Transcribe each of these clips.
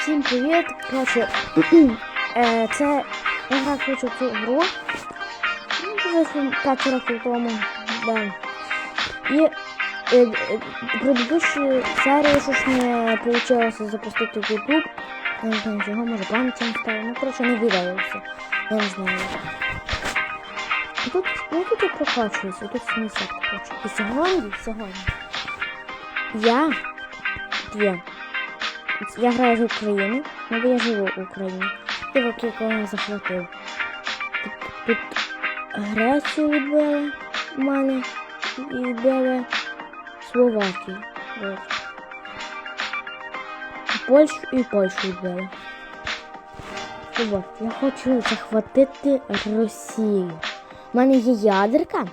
Всім привіт! Коротше, е, це я грав хочу цю гру. Ну, десь 5 років тому. Да. І е, е, предыдущі серії щось не вийшло запустити в YouTube. Я не знаю чого, може пам'ять не стало. Ну, коротше, не віддалося. Я не знаю. Тут, ну тут і прокачується, тут 70 коротше. І сьогодні, сьогодні. Я є. Я граю з України, ну бо я живу в Україні. І якого не захватив. Тут, тут Грецію відбили в мене і відбили Словакію. От. Польщу і Польщу відбили. Я хочу захватити Росію. У мене є ядерка,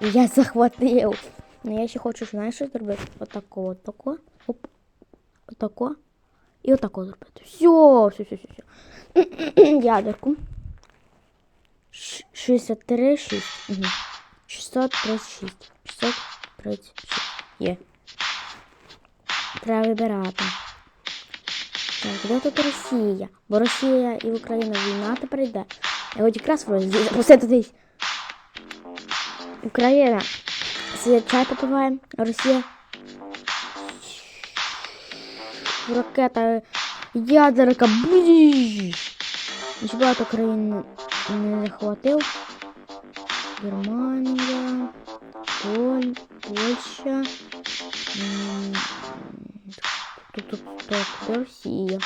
і я захватив. Ну я ще хочу, знаєш, що зробити? Отако, отако. Оп. Отако. І отако зробити. Все, все, все, все, все. Ядерку. 63, 6. Угу. 636. 636. Є. Треба вибирати. Так, де тут Росія? Бо Росія і Україна війна тепер йде. Я от якраз запустити десь. Україна. Світ чай попиваємо, а Росія ракета ядерка. Ще багато країн не захватив. Германія, Поль, Польща. Тут, тут, тут, тут Росія.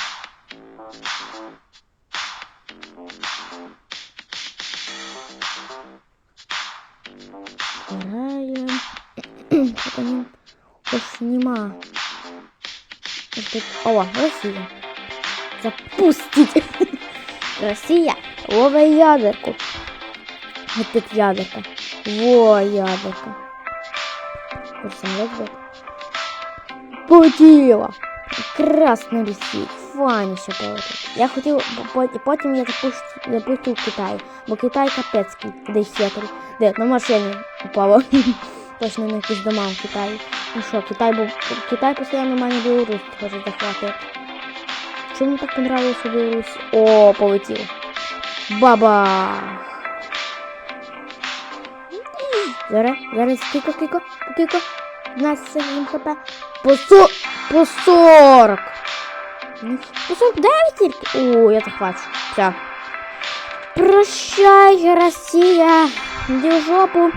Больше нема. О, Россия. Запустить. Россия. Ловай ядерку. Тут ядерка. Во, ядерка. Полетіла. Красна Росія. Фаніше полетить. Я хотів, по- по- потім я запущу, запустив в Китай. Бо Китай капецький, десь хитрий. Де? На машині упало. Точно на якісь дома в Китаї. Ну що, Китай був. Китай постійно мене Білорусь хоче захватити. Чому так понравилось Білорусь? О, полетіло. Баба! Зараз, зараз, скільки, скільки, скільки? 12 хп. По, со... по 40. Ні, По 49 тільки. О, я захвачу. Все. Прощай, Росія. Іди жопу.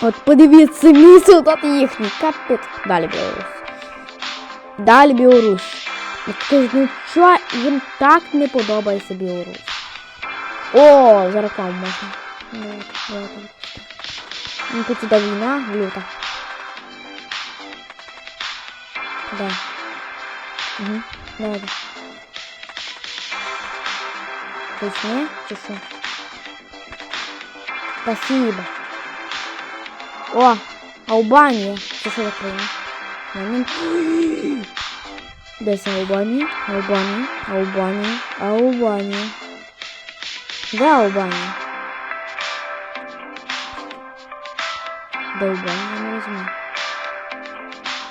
От подивіться, мій солдат їхній. Капець. Далі Білорусь. Далі Білорусь. От скажіть, ну що їм так не подобається Білорусь? О, за рекламу можна. Ну, от, давайте. Ну, тут іде війна люта. Да. Угу. Давайте. Хтось не? Чи що? Спасибо. О, Албанія. Це що за країна? Мене... Десь Албанія, Албанія, Албанія, Албанія. Де Албанія? Де Албанія? Я не розумію.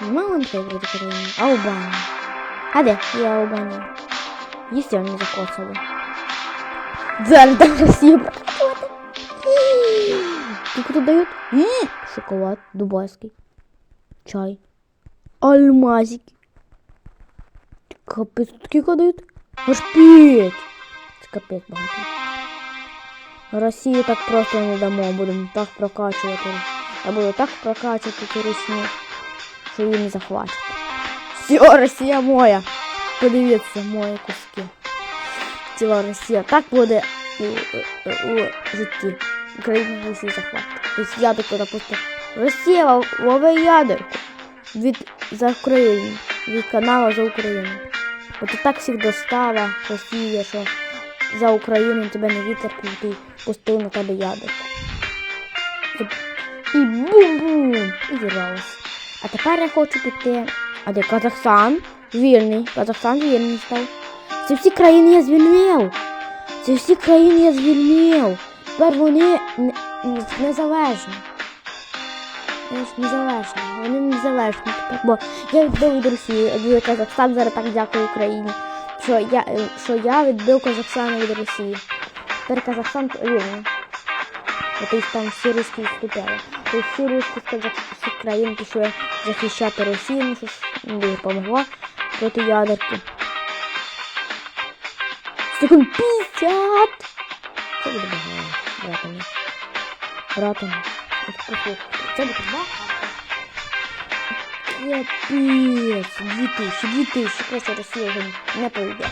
Вон вроде країни. Албанія. А де? Є Албанія. Їсти вони закоцали. Зараз там Росія прокатувати. Сколько тут дают? Шоколад дубайский. Чай. Алмазики. Капець, тут скільки дають? Аж п'ять. Це капець багато. Так просто не дамо, будемо так прокачувати. Я буду так прокачувати цю Росію, що її не захватять. Все, Росія моя. Подивіться, мої куски. Ціла Росія. Так буде у, у, у житті. Тобто ядерку, допустим. Росія лов- лови ядерку від за Україну, від каналу за Україну. От і так завжди стала Росія, що за Україну тебе не вітер крутий, пустив на тебе ядерку. І, бум-бум! І зірвалась. А тепер я хочу піти. А де Казахстан? Вільний. Казахстан вільний став. Це всі країни я звільнив. Це всі країни я звільнив. Тепер вони незалежні. Незалежні. вони незалежні тепер. Бо я відбив від Росії, від Казахстан зараз так дякую Україні. Що я, е, що я відбив Казахстан від Росії. Тепер Казахстан вільний. Тобто там русські вступили. Тобто всі русські з Казах- з пішли захищати Росію, ну що ж їм дуже допомогло проти ядерки. Секунд 50! Це буде багато, послухайте, Це буде багато. Капець, 2000, 2000, коротше, Росія вже не поведе.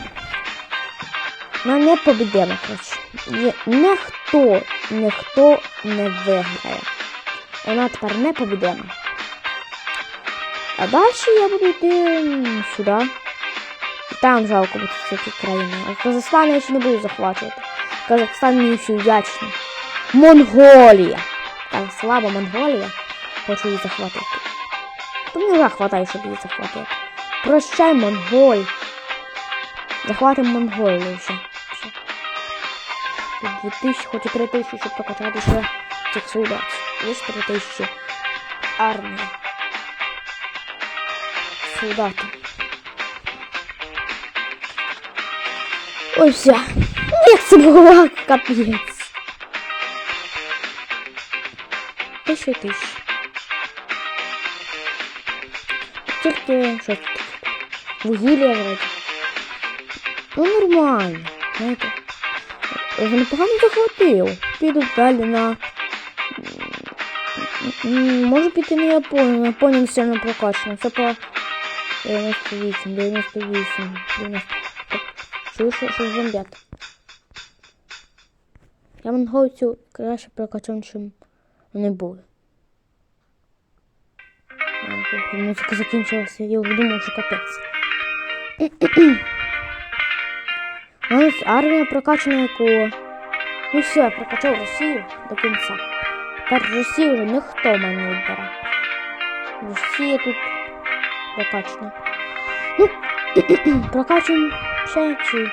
Ну, не побідемо, коротше. Ніхто, ніхто не виграє. Вона тепер не побідема. А далі я буду йти сюди. Там жалко буде ці країни. А Казахстан я ще не буду захвачувати. Казахстан мені ще вдячний. Монголія. Так, слаба Монголія. Хочу її захватити. То мені вже хватає, щоб її захватити. Прощай, Монголь. Захватимо Монголію ще. Ще. Тут 2000, хоч і 3000, щоб покачати ще цих солдат. Є 3000 армії. Солдати. Ой, все. Як це було капець. Тисяча тисяч. Тільки що тут? Вугілля вроді. Ну нормально, знаєте. Вже непогано захватив. Піду далі на. Можу піти на Японію. Японія не сильно прокачана. Це по 98, 98, 90. Так, Чую, що, що бомбять. Я монголцю краще прокачав, чим вони були. Ну, тільки закінчилося, я думав, що капець. Нас армія прокачана якого. Ну все, я прокачав Росію до кінця. Тепер Росію вже ніхто мене не відбере. Росія тут прокачана. Ну, прокачуємо ще чи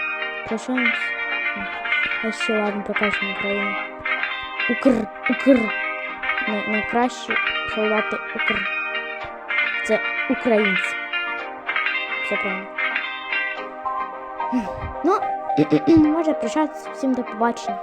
прощаємось. А ще ладно, прокачуємо Україну. Укр, Укр. Най- найкращі солдати Укр. Це українці. Все правильно. Ну, може прощатися всім до побачення.